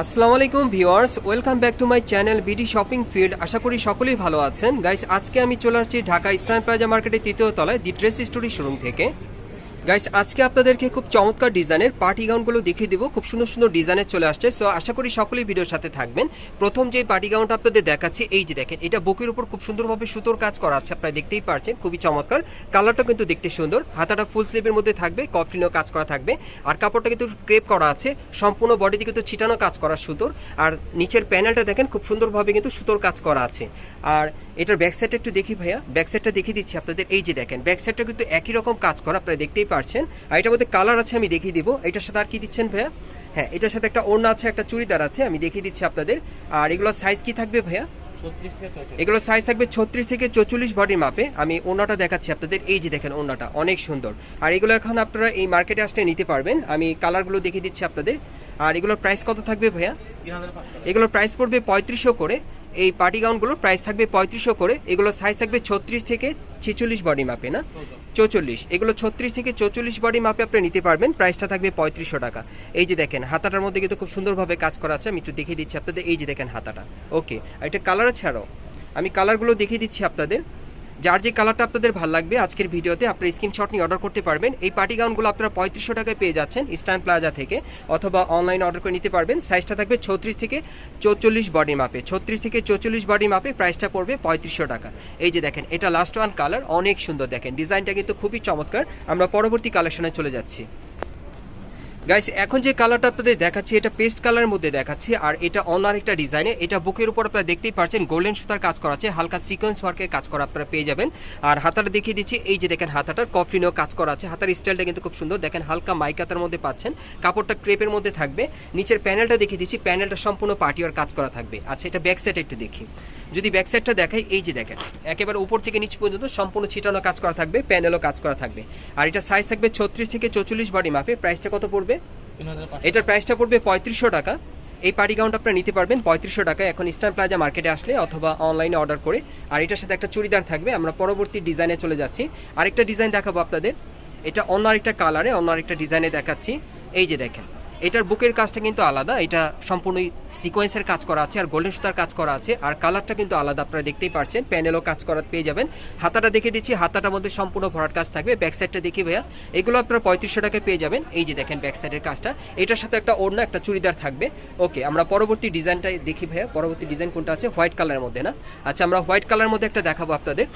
আসসালামু আলাইকুম viewers, welcome back to my channel BD shopping field আশা করি সকলেই ভালো আছেন। গাইস, আজকে আমি চলে আসছি ঢাকা ইসলাম প্লাজা মার্কেটের তৃতীয় তলায়, দি ড্রেস স্টোরি শোরুম থেকে। গাইস আজকে আপনাদেরকে খুব চমৎকার ডিজাইনের পার্টি গাউনগুলো দেখিয়ে দিব। খুব সুন্দর সুন্দর ডিজাইনের চলে আসছে। সো আশা করি সকলেই ভিডিওর সাথে থাকবেন। প্রথম যে পার্টি গাউনটা আপনাদের দেখাচ্ছি, এই যে দেখেন, এটা বুকের উপর খুব সুন্দরভাবে সুতোর কাজ করা আছে, আপনারা দেখতেই পারছেন, খুবই চমৎকার। কালারটা কিন্তু দেখতে সুন্দর। হাতাটা ফুল স্লিভের মধ্যে থাকবে কফলিনও কাজ করা থাকবে। আর কাপড়টা কিন্তু ক্রেপ করা আছে, সম্পূর্ণ বডিতে কিন্তু ছিটানো কাজ করা সুতোর। আর নিচের প্যানেলটা দেখেন, খুব সুন্দরভাবে কিন্তু সুতোর কাজ করা আছে। আর এটার ব্যাক সাইডটা একটু দেখি ভাইয়া। ব্যাক সাইডটা দেখিয়ে দিচ্ছি আপনাদের। এই যে দেখেন ব্যাক সাইডটা কিন্তু একই রকম কাজ করা, আপনারা দেখতেই পারছেন। আর এটার মধ্যে কালার আছে আমি দেখিয়ে দিব। এটার সাথে আর কি দিচ্ছেন ভাইয়া? হ্যাঁ এটার সাথে একটা ওড়না আছে একটা চুড়িদার আছে আমি দেখিয়ে দিচ্ছি আপনাদের। আর এগুলোর সাইজ কি থাকবে ভাইয়া? এগুলো সাইজ থাকবে ছত্রিশ থেকে চৌচল্লিশ বডির মাপে আমি ওনাটা দেখাচ্ছি আপনাদের। এই যে দেখেন ওনাটা অনেক সুন্দর। আর এগুলো এখন আপনারা এই মার্কেটে আসলে নিতে পারবেন। আমি কালারগুলো দেখিয়ে দিচ্ছি আপনাদের। আর এগুলোর প্রাইস কত থাকবে ভাইয়া? এগুলোর প্রাইস পড়বে পঁয়ত্রিশশো করে। এই পার্টি গাউনগুলোর প্রাইস থাকবে পঁয়ত্রিশশো করে। এগুলো সাইজ থাকবে ছত্রিশ থেকে ছেচল্লিশ বডি মাপে না? চৌচল্লিশ। এগুলো ছত্রিশ থেকে চৌচল্লিশ বডি মাপে আপনি নিতে পারবেন। প্রাইসটা থাকবে পঁয়ত্রিশশো টাকা। এই যে দেখেন, হাতাটার মধ্যে কিন্তু খুব সুন্দরভাবে কাজ করা আছে। আমি একটু দেখিয়ে দিচ্ছি আপনাদের। এই যে দেখেন হাতাটা। ওকে আর এটা কালার আরও আমি কালারগুলো দেখিয়ে দিচ্ছি আপনাদের। যার যে কালারটা আপনাদের ভালো লাগবে, আজকের ভিডিওতে আপনি স্ক্রিনশট নিয়ে অর্ডার করতে পারবেন। এই পার্টি গাউনগুলো আপনারা পঁয়ত্রিশশো টাকায় পেয়ে যাচ্ছেন ইস্টার্ন প্লাজা থেকে, অথবা অনলাইন অর্ডার করে নিতে পারবেন। সাইজটা থাকবে ছত্রিশ থেকে চৌচল্লিশ বডি মাপে ছত্রিশ থেকে চৌচল্লিশ বডি মাপে প্রাইসটা পড়বে পঁয়ত্রিশশো টাকা। এই যে দেখেন, এটা লাস্ট ওয়ান কালার অনেক সুন্দর দেখেন। ডিজাইনটা কিন্তু খুবই চমৎকার। আমরা পরবর্তী কালেকশনে চলে যাচ্ছি। গাইস এখন যে কালারটা আপনাদের দেখাচ্ছি, এটা পেস্ট কালারের মধ্যে দেখাচ্ছি, আর এটা অন্য আরেকটা ডিজাইনে এটা বুকের উপর আপনারা দেখতেই পাচ্ছেন গোল্ডেন সুতার কাজ করা আছে হালকা সিকোয়েন্স ওয়ার্কের কাজ করা আপনারা পেয়ে যাবেন। আর হাতাটা দেখিয়ে দিচ্ছি, এই যে দেখেন হাতাটার কফলিনও কাজ করা আছে হাতার স্টাইলটা কিন্তু খুব সুন্দর। দেখেন হালকা মাইকাতার মধ্যে পাচ্ছেন, কাপড়টা ক্রেপের মধ্যে থাকবে। নিচের প্যানেলটা দেখিয়ে দিচ্ছি প্যানেলটা সম্পূর্ণ পার্টিওয়ার কাজ করা থাকবে। আচ্ছা এটা ব্যাক সাইড একটু দেখি। যদি ব্যাক সাইডটা দেখাই এই যে দেখেন একেবারে উপর থেকে নিচ পর্যন্ত সম্পূর্ণ ছিটানো কাজ করা থাকবে প্যানেলও কাজ করা থাকবে। আর এটা সাইজ থাকবে ছত্রিশ থেকে চৌচল্লিশ বডি মাপে প্রাইসটা কত পড়বে? এটার প্রাইসটা পড়বে পঁয়ত্রিশশো টাকা। এই পার্টি গাউনটা আপনারা নিতে পারবেন পঁয়ত্রিশশো টাকা এখন ইস্টার্ন প্লাজা মার্কেটে আসলে অথবা অনলাইনে অর্ডার করে। আর এটার সাথে একটা চুড়িদার থাকবে। আমরা পরবর্তী ডিজাইনে চলে যাচ্ছি। আরেকটা ডিজাইন দেখাবো আপনাদের। এটা অন্য আরেকটা কালারে অন্য আরেকটা ডিজাইনে দেখাচ্ছি। এই যে দেখেন। এটার বুকের কাজটা কিন্তু আলাদা, এটা সম্পূর্ণই সিকোয়েন্সের কাজ করা আছে আর গোল্ডেন সুতার কাজ করা আছে আর কালারটা কিন্তু আলাদা, আপনারা দেখতেই পারছেন। প্যানেলও কাজ করা, পেয়ে যাবেন। হাতাটা দেখে দিচ্ছি, হাতাটার মধ্যে সম্পূর্ণ ভরাট কাজ থাকবে। ব্যাক সাইডটা দেখি ভাইয়া, এগুলো আপনারা পঁয়ত্রিশশো টাকায় পেয়ে যাবেন। এই যে দেখেন ব্যাক সাইডের কাজটা। এটার সাথে একটা অন্য একটা চুড়িদার থাকবে। ওকে আমরা পরবর্তী ডিজাইনটা দেখি ভাইয়া, পরবর্তী ডিজাইন কোনটা আছে? হোয়াইট কালারের মধ্যে, না? আচ্ছা আমরা হোয়াইট কালারের মধ্যে একটা দেখাবো আপনাদের।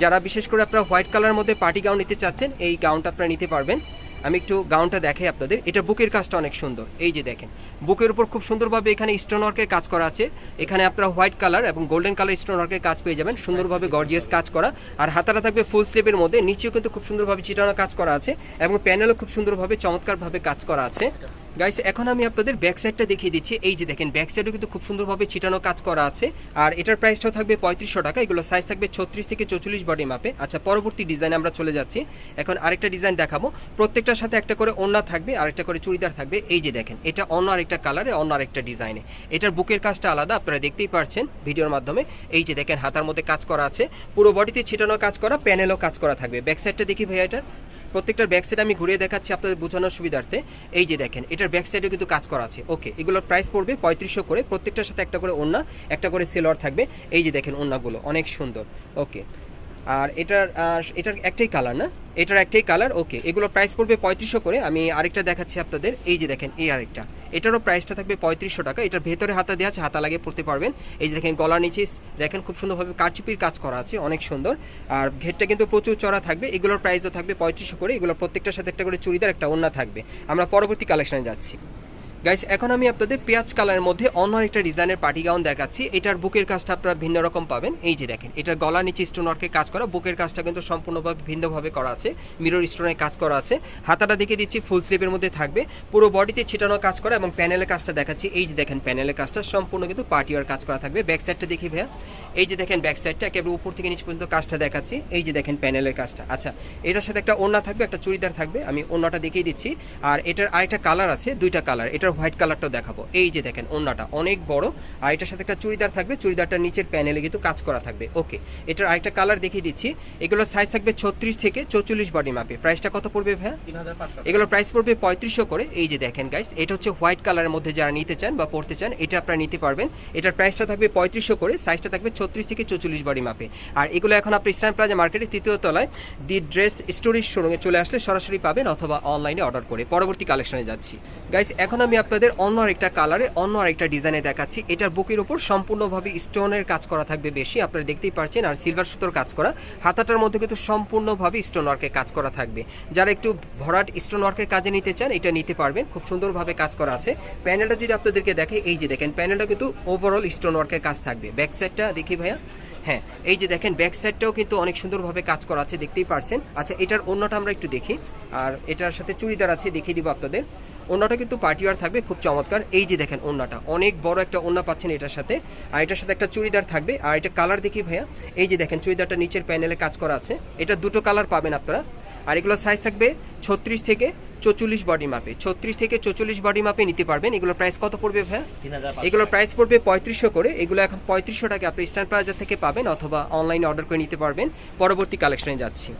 যারা বিশেষ করে আপনারা হোয়াইট কালারের মধ্যে পার্টি গাউন নিতে চাচ্ছেন, এই গাউনটা আপনারা নিতে পারবেন। আমি একটু গাউনটা দেখাই আপনাদের। এটা বুকের কাজটা অনেক সুন্দর। এই যে দেখেন, বুকের উপর খুব সুন্দরভাবে এখানে স্টোন ওয়ার্কের কাজ করা আছে। এখানে আপনারা হোয়াইট কালার এবং গোল্ডেন কালার স্টোন ওয়ার্কের কাজ পেয়ে যাবেন। সুন্দরভাবে গর্জিয়াস কাজ করা। আর হাতারা থাকবে ফুল স্লিপের মধ্যে। নিচেও কিন্তু খুব সুন্দরভাবে চিটানো কাজ করা আছে এবং প্যানেলও খুব সুন্দরভাবে, চমৎকারভাবে কাজ করা আছে। গাইস এখন আমি আপনাদের ব্যাক সাইডটা দেখিয়ে দিচ্ছি। এই যে দেখেন ব্যাক সাইডও কিন্তু খুব সুন্দরভাবে ছিটানো কাজ করা আছে। আর এটার প্রাইসটাও থাকবে পঁয়ত্রিশশো টাকা। এগুলো সাইজ থাকবে ছত্রিশ থেকে চৌচল্লিশ বডি মাপে আচ্ছা পরবর্তী ডিজাইন আমরা চলে যাচ্ছি। এখন আরেকটা ডিজাইন দেখাবো। প্রত্যেকটার সাথে একটা করে ওড়না থাকবে আর একটা করে চুড়িদার থাকবে। এই যে দেখেন, এটা অন্য আরেকটা কালারে অন্য আরেকটা ডিজাইনে এটার বুকের কাজটা আলাদা, আপনারা দেখতেই পারছেন ভিডিওর মাধ্যমে। এই যে দেখেন, হাতার মধ্যে কাজ করা আছে। পুরো বডিতে ছিটানো কাজ করা প্যানেলও কাজ করা থাকবে। ব্যাক সাইডটা দেখি ভাইয়া এটার। প্রত্যেকটার ব্যাক সাইড আমি ঘুরিয়ে দেখাচ্ছি আপনাদের বোঝানোর সুবিধার্থে। এই যে দেখেন, এটার ব্যাক সাইডেও কিন্তু কাজ করা আছে। ওকে এগুলোর প্রাইস পড়বে পঁয়ত্রিশশো করে। প্রত্যেকটার সাথে একটা করে ওড়না, একটা করে সেলোয়ার থাকবে। এই যে দেখেন ওড়নাগুলো, অনেক সুন্দর। ওকে আর এটার এটার একটাই কালার না? এটার একটাই কালার ওকে এগুলো প্রাইস পড়বে পঁয়ত্রিশশো করে। আমি আরেকটা দেখাচ্ছি আপনাদের। এই যে দেখেন, এই আরেকটা। এটারও প্রাইসটা থাকবে পঁয়ত্রিশশো টাকা। এটার ভেতরে হাতা দেওয়া আছে, হাতা লাগিয়ে পড়তে পারবেন। এই যে দেখেন গলা নিচে দেখেন খুব সুন্দরভাবে কারচুপির কাজ করা আছে, অনেক সুন্দর। আর ঘেরটা কিন্তু প্রচুর চড়া থাকবে। এগুলোর প্রাইসও থাকবে পঁয়ত্রিশশো করে। এগুলো প্রত্যেকটার সাথে একটা করে চুড়িদার, একটা ওড়না থাকবে। আমরা পরবর্তী কালেকশনে যাচ্ছি। গাইস এখন আমি আপনাদের পেঁয়াজ কালারের মধ্যে অন্য একটা ডিজাইনের পার্টি গাউন দেখাচ্ছি। এটার বুকের কাজটা আপনারা ভিন্ন রকম পাবেন। এই যে দেখেন এটার গলা নিচে স্টোন ওয়ার্কের কাজ করা, বুকের কাজটা কিন্তু সম্পূর্ণভাবে ভিন্নভাবে করা আছে। মিরর স্টোনের কাজ করা আছে। হাতাটা দেখে দিচ্ছি ফুল স্লিপের মধ্যে থাকবে। পুরো বডিতে ছিটানো কাজ করা এবং প্যানেলের কাজটা দেখাচ্ছি। এই যে দেখেন প্যানেলের কাজটা সম্পূর্ণ কিন্তু পার্টি ওয়ার কাজ করা থাকবে। ব্যাক সাইডটা দেখি ভাইয়া। এই যে দেখেন ব্যাক সাইডটা একেবারে উপর থেকে নিচ পর্যন্ত কাজটা দেখাচ্ছি। এই যে দেখেন প্যানেলের কাজটা। আচ্ছা এটার সাথে একটা ওড়না থাকবে, একটা চুড়িদার থাকবে। আমি ওড়নাটা দেখিয়ে দিচ্ছি। আর এটার আরেকটা কালার আছে, দুইটা কালার এটার হোয়াইট কালারটা দেখাবো। এই যে দেখেন ওন্নাটা অনেক বড়। আর এটার সাথে একটা চুড়িদার থাকবে। চুড়িদারটার নিচের প্যানেলে কিন্তু কাজ করা থাকবে। ওকে এটার আরেকটা কালার দেখিয়ে দিচ্ছি। এগুলোর সাইজ থাকবে ছত্রিশ থেকে চৌচল্লিশ বডি মাপে। প্রাইসটা কত পড়বে পাঁচশো এগুলোর প্রাইস পড়বে পঁয়ত্রিশশো করে। এই যে দেখেন গাইস এটা হচ্ছে হোয়াইট কালারের মধ্যে যারা নিতে চান বা পড়তে চান এটা আপনারা নিতে পারবেন। এটার প্রাইসটা থাকবে পঁয়ত্রিশশো করে। সাইজটা থাকবে ছত্রিশ থেকে চৌচল্লিশ বডি মাপে। আর এগুলো এখন আপনি ইস্টার্ন প্লাজা মার্কেটে তৃতীয় তলায় দি ড্রেস স্টোরিজ শোরুমে চলে আসলে সরাসরি পাবেন অথবা অনলাইনে অর্ডার করে। পরবর্তী কালেকশনে যাচ্ছি। গাইস এখন আমি আপনাদের অন্য আরেকটা কালারে অন্য আরেকটা ডিজাইনে দেখাচ্ছি। এটার বুকের উপর সম্পূর্ণভাবে স্টোনের কাজ করা থাকবে বেশি। আপনারা দেখতেই পারছেন, আর সিলভার সুতোর কাজ করা। হাতাটার মধ্যে কিন্তু সম্পূর্ণভাবে স্টোন ওয়ার্কের কাজ করা থাকবে। যারা একটু ভরাট স্টোন ওয়ার্কের কাজে নিতে চান, এটা নিতে পারবেন। খুব সুন্দরভাবে কাজ করা আছে। প্যানেলটা যদি আপনাদেরকে দেখে, এই যে দেখেন প্যানেলটা কিন্তু ওভারঅল স্টোন ওয়ার্কের কাজ থাকবে। ব্যাক সাইডটা দেখি ভাইয়া। হ্যাঁ এই যে দেখেন ব্যাক সাইডটাও কিন্তু অনেক সুন্দরভাবে কাজ করা আছে, দেখতেই পারছেন। আচ্ছা এটার অন্যটা আমরা একটু দেখি। আর এটার সাথে চুড়িদার আছে, দেখিয়ে দিব আপনাদের। ওন্নাটা কিন্তু পার্টিওয়ার থাকবে খুব চমৎকার। এই যে দেখেন ওন্নাটা অনেক বড় একটা ওন্না পাচ্ছেন এটার সাথে। আর এটার সাথে একটা চুড়িদার থাকবে। আর এটা কালার দেখি ভাইয়া এই যে দেখেন চুড়িদারটা নিচের প্যানেলে কাজ করা আছে। এটা দুটো কালার পাবেন আপনারা। আর এগুলোর সাইজ থাকবে ছত্রিশ থেকে চৌচল্লিশ বডি মাপে ছত্রিশ থেকে চৌচল্লিশ বডি মাপে নিতে পারবেন। এগুলোর প্রাইস কত পড়বে ভাইয়া? এগুলোর প্রাইস পড়বে পঁয়ত্রিশশো করে। এগুলো এখন পঁয়ত্রিশশো টাকা আপনি স্ট্যান্ড প্লাজা থেকে পাবেন অথবা অনলাইনে অর্ডার করে নিতে পারবেন। পরবর্তী কালেকশনে যাচ্ছি।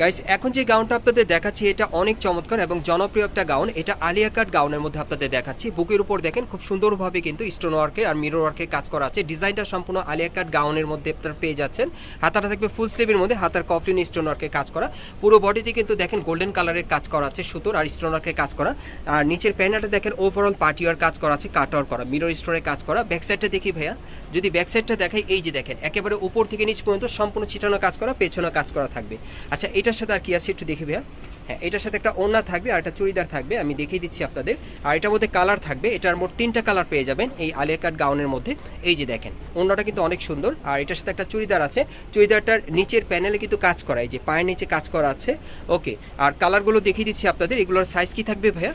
গাইস এখন যে গাউনটা আপনাদের দেখাচ্ছি, এটা অনেক চমৎকার এবং জনপ্রিয় একটা গাউন। এটা আলিয়া কাট গাউনের মধ্যে আপনাদের দেখাচ্ছি। বুকের উপর দেখেন, খুব সুন্দরভাবে কিন্তু স্টোন ওয়ার্কের আর মিরর ওয়ার্কের কাজ করা আছে। ডিজাইনটা সম্পূর্ণ আলিয়া কাট গাউনের মধ্যে আপনারা পেয়ে যাচ্ছেন। হাতাটা থাকবে ফুল স্লিভের মধ্যে, হাতার কফলিন স্টোন ওয়ার্কের কাজ করা। পুরো বডিতে কিন্তু দেখেন গোল্ডেন কালারের কাজ করা আছে, সুতোর আর স্টোন ওয়ার্কের কাজ করা। আর নিচের প্যান্টটা দেখেন ওভারঅল পার্টিওয়ার কাজ করা আছে কাটওয়ার করা মিরর স্টোনের কাজ করা। ব্যাক সাইডটা দেখি ভাইয়া, যদি ব্যাক সাইডটা দেখাই, এই যে দেখেন, একেবারে উপর থেকে নিচ পর্যন্ত সম্পূর্ণ ছিটানো কাজ করা, পেছনে কাজ করা থাকবে। আচ্ছা এটার সাথে আর কি আছে একটু দেখি ভাইয়া। হ্যাঁ এটার সাথে একটা ওড়না থাকবে আর একটা চুড়িদার থাকবে, আমি দেখিয়ে দিচ্ছি আপনাদের। আর এটার মধ্যে কালার থাকবে, এটার মোট তিনটা কালার পেয়ে যাবেন এই আলিয়া কাট গাউনের মধ্যে। এই যে দেখেন, ওড়নাটা কিন্তু অনেক সুন্দর। আর এটার সাথে একটা চুড়িদার আছে। চুড়িদারটার নিচের প্যানেলে কিন্তু কাজ করা, এই যে পায়ের নিচে কাজ করা আছে। ওকে, আর কালারগুলো দেখিয়ে দিচ্ছি আপনাদের, এগুলোর সাইজ কি থাকবে ভাইয়া?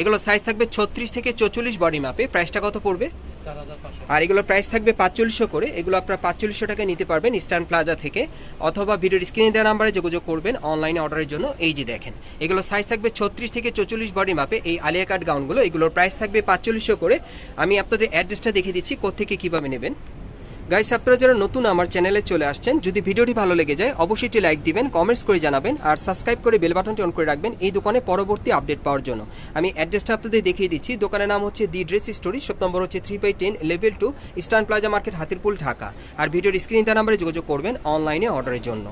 এগুলোর সাইজ থাকবে ছত্রিশ থেকে চৌচল্লিশ বডি মাপে প্রাইসটা কত পড়বে? আর এগুলোর প্রাইস থাকবে পাঁচচল্লিশশো করে। এগুলো আপনারা পাঁচচল্লিশশো টাকা নিতে পারবেন ইস্টার্ন প্লাজা থেকে। অথবা ভিডিওর স্ক্রিনে দেওয়া নাম্বারে যোগাযোগ করবেন অনলাইনে অর্ডারের জন্য। এই যে দেখেন এগুলো সাইজ থাকবে ছত্রিশ থেকে চৌচল্লিশ বডি মাপে এই আলিয়া কাট গাউনগুলো এগুলোর প্রাইস থাকবে পাঁচচল্লিশশো করে। আমি আপনাদের অ্যাড্রেসটা দেখিয়ে দিচ্ছি কোথেকে কীভাবে নেবেন। গাইস আপনারা যারা নতুন আমার চ্যানেলে চলে আসছেন, যদি ভিডিওটি ভালো লেগে যায়, অবশ্যই একটি লাইক দিবেন কমেন্টস করে জানাবেন, আর সাবস্ক্রাইব করে বেল বাটনটি অন করে রাখবেন এই দোকানে পরবর্তী আপডেট পাওয়ার জন্য। আমি অ্যাড্রেসটা আপনাদের দেখিয়ে দিচ্ছি। দোকানের নাম হচ্ছে the dress story shop number হচ্ছে three by ten level two eastern plaza market Hatirpul Dhaka আর ভিডিওর স্ক্রিন তার নাম্বারে যোগাযোগ করবেন অনলাইনে অর্ডারের জন্য।